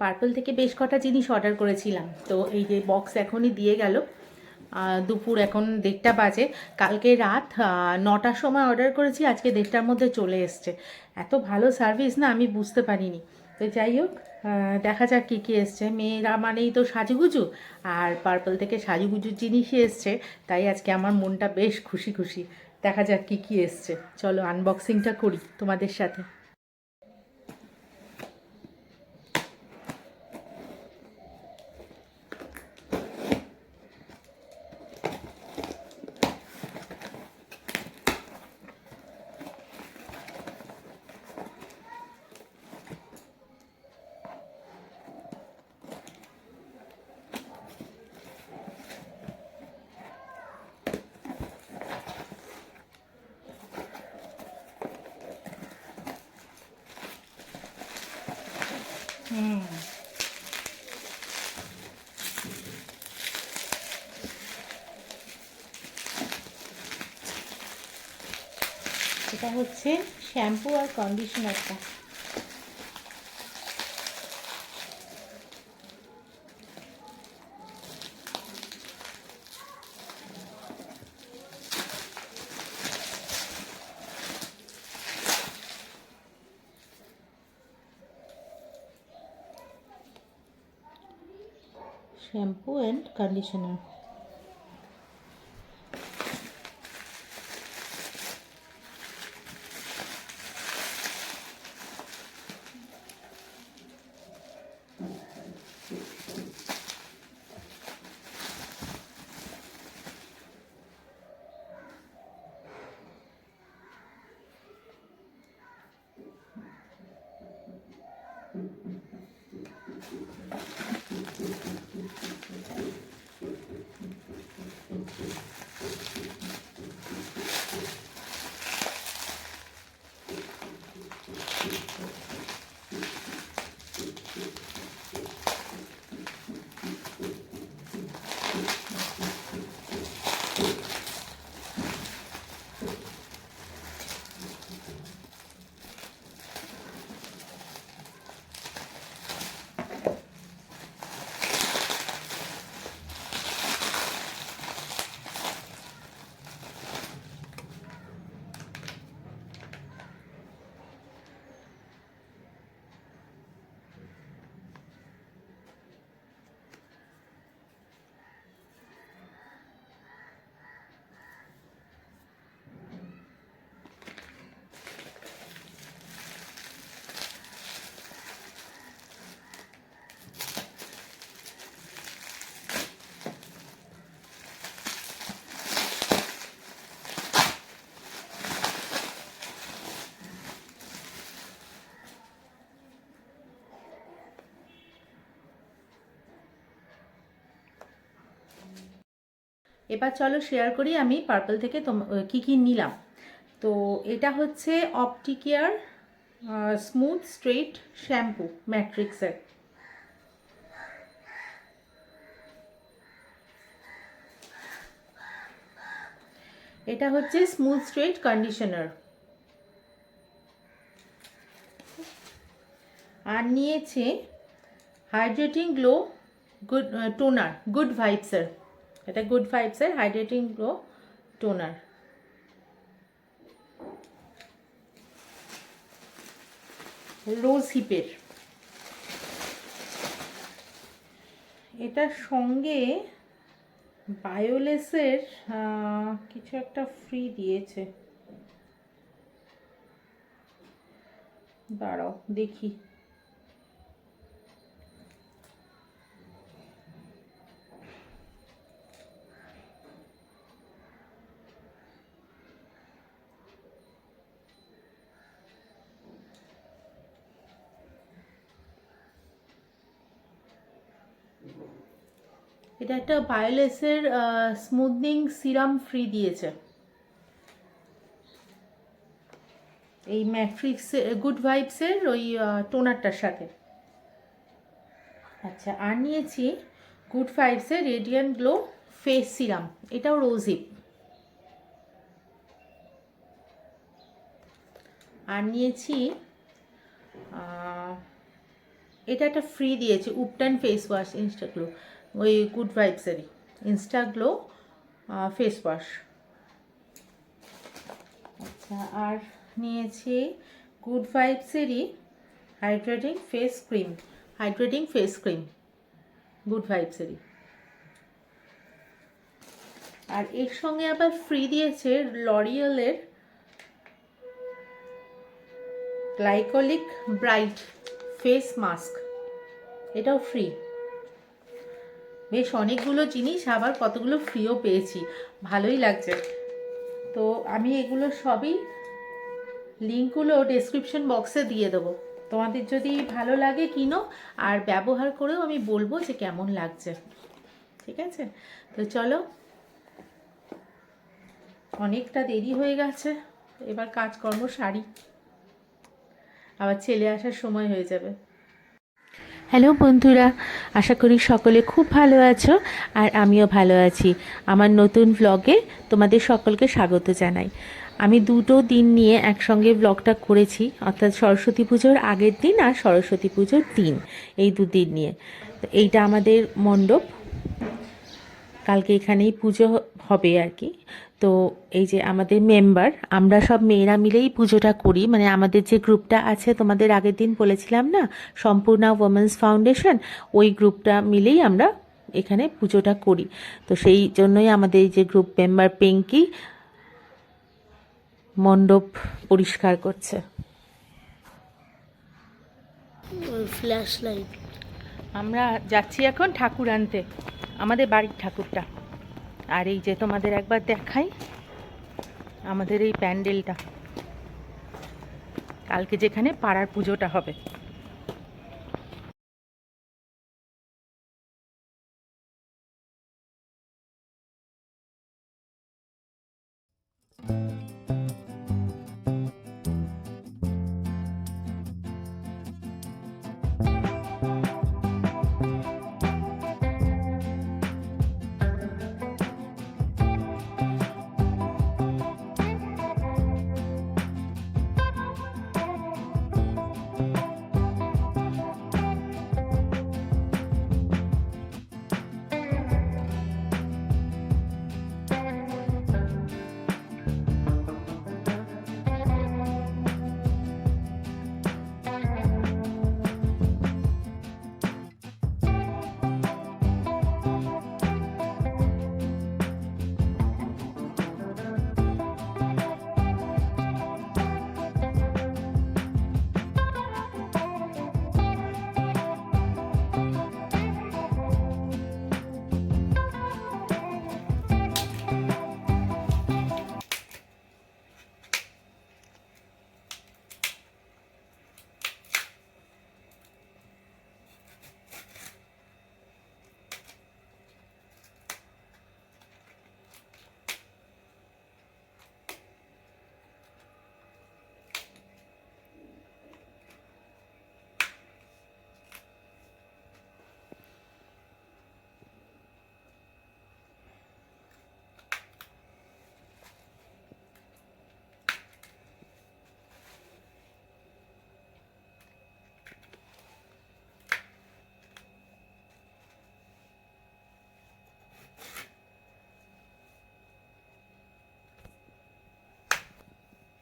Purple থেকে বেশ কটা জিনিস অর্ডার করেছিলাম। তো এই যে বক্স এখনই দিয়ে গেল। দুপুর এখন দেড়টা বাজে। কালকে রাত নটার সময় অর্ডার করেছি, আজকে দেড়টার মধ্যে চলে এসছে। এত ভালো সার্ভিস না আমি বুঝতে পারিনি। তো যাই হোক দেখা যাক কী কী এসছে। মেয়েরা মানেই তো সাজুগুজু, আর পার্পল থেকে সাজুগুজুর জিনিসই এসছে। তাই আজকে আমার মনটা বেশ খুশি খুশি। দেখা যাক কী কী এসছে। চলো আনবক্সিংটা করি তোমাদের সাথে। হুম। এটা হচ্ছে শ্যাম্পু আর কন্ডিশনারটা। conditioner. এবার চলো শেয়ার করি আমি পার্পল থেকে তোম- কি কি নিলাম। তো এটা হচ্ছে অপটিকেয়ার স্মুথ স্ট্রেট শ্যাম্পু ম্যাট্রিক্সের এটা হচ্ছে স্মুথ স্ট্রেট কন্ডিশনার আর নিয়েছে hydrating glow good toner good ভাইবসের এটা গুড ভাইবসের হাইড্রেটিং গ্লো টোনার রোজ হিপের এটার সঙ্গে বায়োলেসের কিছু একটা ফ্রি দিয়েছে। দাঁড়াও, দেখি। এটা একটা বায়োলেসের স্মুথনিং সিরাম ফ্রি দিয়েছে। এই ম্যাট্রিক্স গুড ভাইবসের ওই টোনারটার সাথে। আচ্ছা আর নিয়েছি গুড ভাইবসের রেডিয়ান্ট গ্লো ফেস সিরাম এটাও রোজিপ আর নিয়েছি এটা একটা ফ্রি দিয়েছে উপটান ফেস ওয়াশ ইনস্টাগ্লো ওই গুড ভাইবসেরই ইনস্টাগ্লো ফেস ওয়াশ আচ্ছা আর নিয়েছি good ভাইবসেরই hydrating face cream hydrating face cream good ভাইবসেরই আর এর সঙ্গে আবার ফ্রি দিয়েছে লরিয়েলের গ্লাইকোলিক ব্রাইট ফেস মাস্ক এটাও ফ্রি বেশ অনেকগুলো জিনিস, আবার কতগুলো ফ্রিও পেয়েছি। ভালোই লাগছে। তো আমি এগুলো সবই লিঙ্কগুলো ডেসক্রিপশন বক্সে দিয়ে দেবো। তোমাদের যদি ভালো লাগে কিনো, আর ব্যবহার করেও আমি বলব যে কেমন লাগছে। ঠিক আছে? তো চলো। অনেকটা দেরি হয়ে গেছে। এবার কাজকর্ম সারি। আবার ছেলে আসার সময় হয়ে যাবে। হ্যালো বন্ধুরা, আশা করি সকলে খুব ভালো আছো আর আমিও ভালো আছি। আমার নতুন ব্লগে তোমাদের সকলকে স্বাগত জানাই। আমি দুটো দিন নিয়ে একসঙ্গে ব্লগটা করেছি, অর্থাৎ সরস্বতী পুজোর আগের দিন আর সরস্বতী পুজোর দিন এই দুদিন নিয়ে। তো এইটা আমাদের মণ্ডপ। কালকে এখানেই পুজো হবে আর কি। তো এই যে আমাদের মেম্বার আমরা সব মেয়েরা মিলেই পুজোটা করি। মানে আমাদের যে গ্রুপটা আছে তোমাদের আগের দিন বলেছিলাম না সম্পূর্ণা ওমেন্স ফাউন্ডেশন ওই গ্রুপটা মিলেই আমরা এখানে পুজোটা করি। তো সেই জন্যই আমাদের এই যে গ্রুপ মেম্বার পিঙ্কি মণ্ডপ পরিষ্কার করছে। ফ্ল্যাশ লাইট আমরা যাচ্ছি এখন ঠাকুর আনতে। আমাদের বাড়ির ঠাকুরটা। আর এই যে তোমাদের একবার দেখাই আমাদের এই প্যান্ডেলটা। কালকে যেখানে পাড়ার পুজোটা হবে।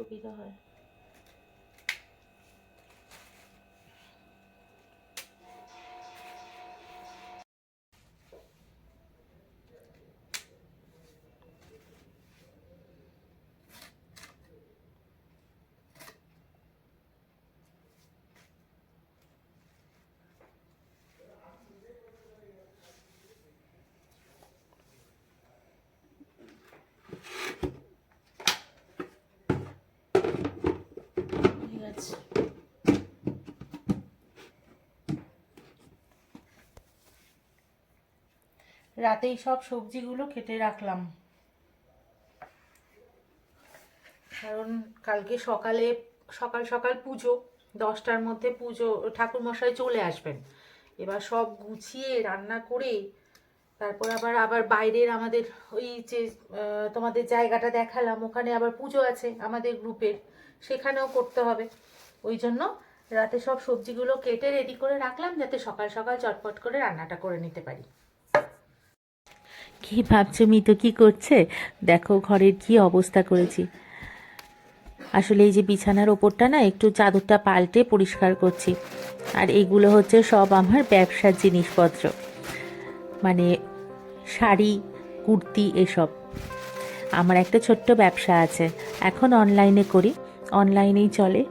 সুবিধা হয় ঠিক আছে রাতেই সব সবজিগুলো কেটে রাখলাম। কারণ কালকে সকালে, সকাল সকাল পুজো, দশটার মধ্যে পুজো ঠাকুর মশাই চলে আসবেন। এবার সব গুছিয়ে, রান্না করে, তারপর আবার আবার বাইরের আমাদের ওই যে তোমাদের জায়গাটা দেখালাম, ওখানে আবার পুজো আছে আমাদের গ্রুপের সেখানেও করতে হবে। ওই জন্য রাতে সব সবজিগুলো কেটে রেডি করে রাখলাম, যাতে সকাল সকাল চটপট করে রান্নাটা করে নিতে পারি। কি ভাবছ, মিতু? কি করছে? দেখো ঘরের কি অবস্থা করেছি। আসলে এই যে বিছানার ওপরটা না, একটু চাদরটা পাল্টে পরিষ্কার করছি। আর এইগুলো হচ্ছে সব আমার ব্যবসার জিনিসপত্র। মানে শাড়ি, কুর্তি, এসব। আমার একটা ছোট্ট ব্যবসা আছে। এখন অনলাইনে করি। অনলাইনেই চলে।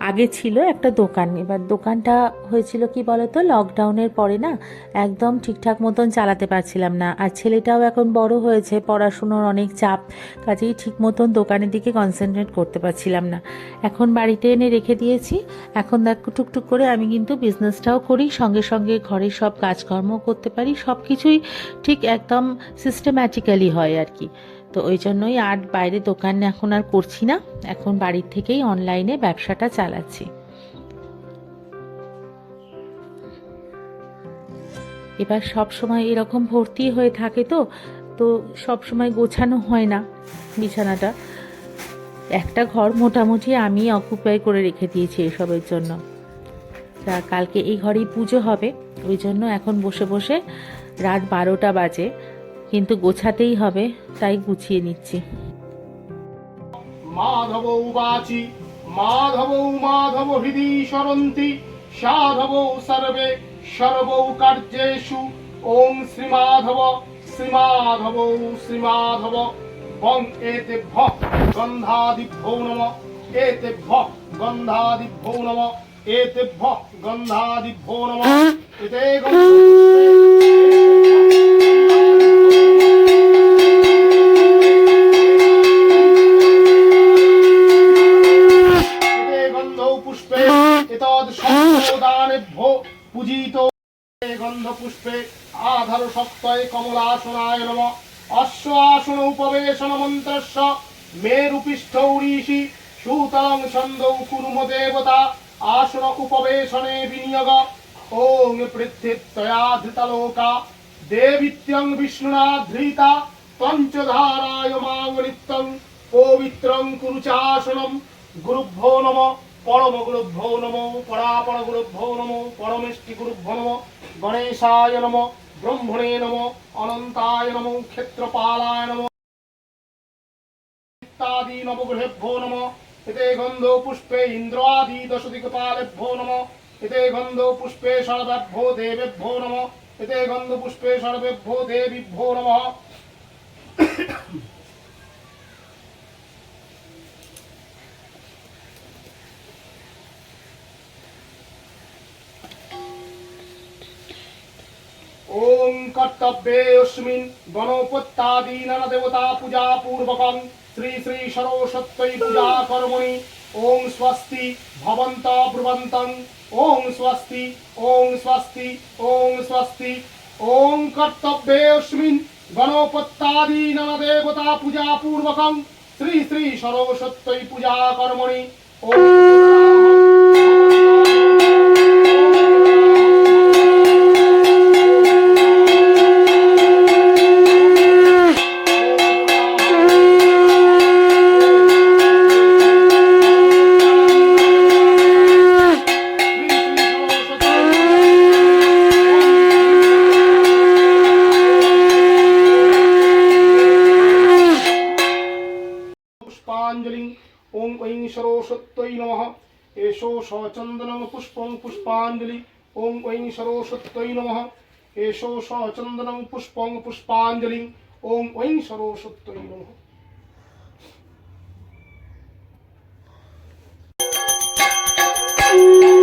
আগে ছিল একটা দোকান। এবার দোকানটা হয়েছিল কি বলতো লকডাউনের পরে না, একদম ঠিকঠাক মতন চালাতে পারছিলাম না। আর ছেলেটাও এখন বড় হয়েছে, পড়াশুনোর অনেক চাপ, কাজেই ঠিক মতন দোকানের দিকে কনসেন্ট্রেট করতে পারছিলাম না। এখন বাড়িতে এনে রেখে দিয়েছি। এখন দেখ, টুকটুক করে আমি কিন্তু বিজনেসটাও করি, সঙ্গে সঙ্গে ঘরের সব কাজকর্ম করতে পারি সব কিছুই ঠিক একদম সিস্টেম্যাটিক্যালি হয় আর কি। তো ওই জন্যই আর বাইরে দোকান এখন আর করছি না। এখন বাড়ির থেকেই অনলাইনে ব্যবসাটা চালাচ্ছি। এবার সব সময় এরকম ভর্তি হয়ে থাকে তো তো সব সময় গোছানো হয় না বিছানাটা। একটা ঘর মোটামুটি আমি অকুপাই করে রেখে দিয়েছি এসবের জন্য। তা কালকে এই ঘরেই পুজো হবে, ওই জন্য এখন বসে বসে রাত বারোটা বাজে। কিন্তু গোছাতেই হবে, তাই গুছিয়ে নিচ্ছি। মাধবৌ বাচি মাধবৌ মাধব হৃদি সরন্তি সাধবৌ সর্বে সর্বৌ ওম শ্রীমাধব শ্রীমাধবৌ শ্রীমাধব। বং এতেভ্য গন্ধাদিভ্যো নম এতেভ্য গন্ধাদিভ্যো নম এতেভ্য এতে এতে পূজিত গন্ধ পুষ্পে আধার সপ্তয়ে কমলাসনায় নম। অশ্ব আসন উপবেশন মন্ত্রস্য উড়িষি। সুতরং ছন্দৌ কুর্ম দেবতা। আসন উপবেশনে বিনিয়োগ। ওং পৃথিত্যয়া ধৃতলোকা। দেবিত্যং বিষ্ণুনা ধৃতা পঞ্চধারায় মাং নিত্যং পবিত্রং কুরুচাসনম। গুরুভ্যো নম। পরম গুরুভ্যো নম পরাপর গুরুভ্যো নম পরমেষ্টি গুরুভ্যো নম গণেশায় নম ব্রহ্মণে নম অনন্তায় নম ক্ষেত্রপালায় নম ইত্যাদি নবগ্রহেভ্যো নম এতে গন্ধ পুষ্পে ইন্দ্রাদি দশদিকপালেভ্যো নম এতে গন্ধ পুষ্পে সর্বেভ্যো দেবেভ্যো নম এতে গন্ধ পুষ্পে নমঃ কর্তব্যে অস্মিন গণপত্যাদি নানা দেবতা পূজা পূর্বকং শ্রী শ্রী সরস্বত্যৈ পূজা কর্মণি ওম স্বস্তি ভবন্ত ব্রুবন্তং ওম স্বস্তি ওম স্বস্তি ওম স্বস্তি ওম কর্তব্যে অস্মিন গণপত্যাদি নানা দেবতা পূজা পূর্বকং শ্রী শ্রী সরস্বত্যৈ পূজা কর্মণি পুষ্পাঞ্জলি ওং ঐং সরস্বত্যৈ নমঃ এষো সচন্দনম পুষ্পং পুষ্পাঞ্জলি ওং ঐং সরস্বত্যৈ নমঃ এষো সচন্দনম পুষ্পং পুষ্পাঞ্জলি ওং ঐং সরস্বত্যৈ নমঃ thank you.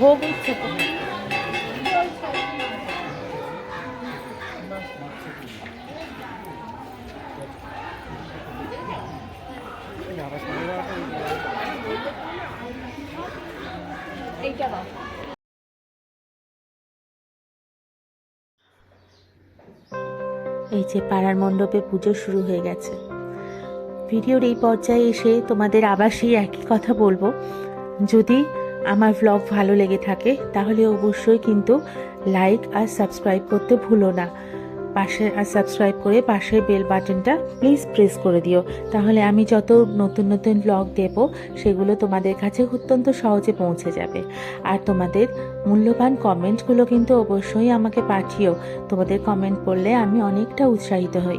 ভোগ হচ্ছে তো এই যে পাড়ার মণ্ডপে পুজো শুরু হয়ে গেছে। ভিডিওর এই পর্যায়ে এসে তোমাদের আবার সেই একই কথা বলব। যদি আমার ভ্লগ ভালো লেগে থাকে, তাহলে অবশ্যই কিন্তু লাইক আর সাবস্ক্রাইব করতে ভুলো না। পাশে আর সাবস্ক্রাইব করে পাশের বেল বাটনটা প্লিজ প্রেস করে দিও। তাহলে আমি যত নতুন নতুন ব্লগ দেব, সেগুলো তোমাদের কাছে অত্যন্ত সহজে পৌঁছে যাবে। আর তোমাদের মূল্যবান কমেন্টগুলো কিন্তু অবশ্যই আমাকে পাঠিও। তোমাদের কমেন্ট পড়লে আমি অনেকটা উৎসাহিত হই।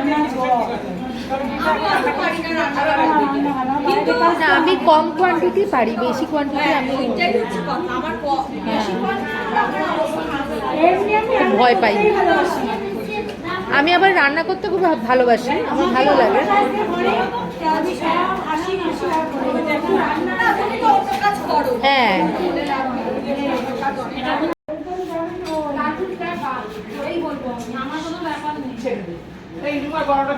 না আমি কম কোয়ান্টিটি পারি বেশি কোয়ান্টিটি আমি খুব ভয় পাই। আমি আবার রান্না করতে খুব ভালোবাসি আমার ভালো লাগে। হ্যাঁ। বারোটা